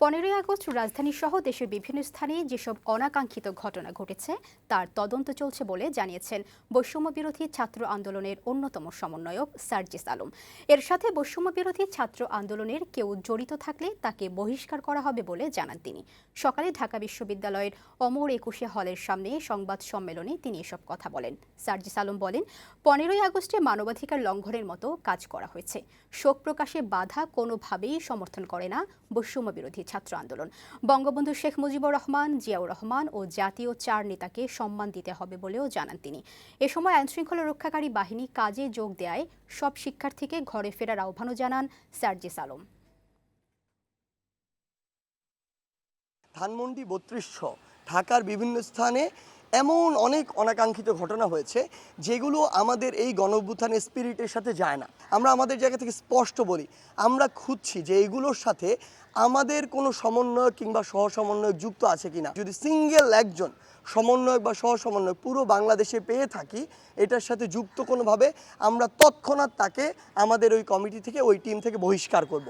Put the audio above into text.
পনেরোই আগস্ট রাজধানী সহ দেশের বিভিন্ন স্থানে যেসব অনাকাঙ্ক্ষিত ঘটনা ঘটেছে, তার তদন্ত চলছে বলে জানিয়েছেন বৈষম্য বিরোধী ছাত্র আন্দোলনের অন্যতম সমন্বয়ক সার্জিস আলম। এর সাথে বৈষম্য বিরোধী ছাত্র আন্দোলনের কেউ জড়িত থাকলে তাকে বহিষ্কার করা হবে বলে জানান তিনি। সকালে ঢাকা বিশ্ববিদ্যালয়ের অমর একুশে হলের সামনে সংবাদ সম্মেলনে তিনি এসব কথা বলেন। সার্জিস আলম বলেন, পনেরোই আগস্টে মানবাধিকার লঙ্ঘনের মতো কাজ করা হয়েছে। শোক প্রকাশে বাধা কোনোভাবেই সমর্থন করে না বৈষম্য বিরোধী ছাত্র আন্দোলন। বঙ্গবন্ধু শেখ মুজিবুর রহমান, জিয়াউর রহমান ও জাতীয় চার নেতাকে সম্মান দিতে হবে বলেও জানান তিনি। এ সময় আইনশৃঙ্খলা রক্ষাকারী বাহিনী কাজে যোগ দেয় সব শিক্ষার্থীকে ঘরে ফেরার আহ্বানও জানান সার্জিস আলম। ধানমন্ডি বত্রিশশো, ঢাকার বিভিন্ন স্থানে এমন অনেক অনাকাঙ্ক্ষিত ঘটনা হয়েছে যেগুলো আমাদের এই গণঅভ্যুত্থানের স্পিরিটের সাথে যায় না। আমরা আমাদের জায়গা থেকে স্পষ্ট বলি, আমরা খুঁজছি যে এইগুলোর সাথে আমাদের কোনো সমন্বয়ক কিংবা সহ সমন্বয়ক যুক্ত আছে কিনা। যদি সিঙ্গেল একজন সমন্বয়ক বা সহ সমন্বয়ক পুরো বাংলাদেশে পেয়ে থাকি, এটার সাথে যুক্ত কোনোভাবে আমরা তৎক্ষণাৎ তাকে আমাদের ওই কমিটি থেকে, ওই টিম থেকে বহিষ্কার করব।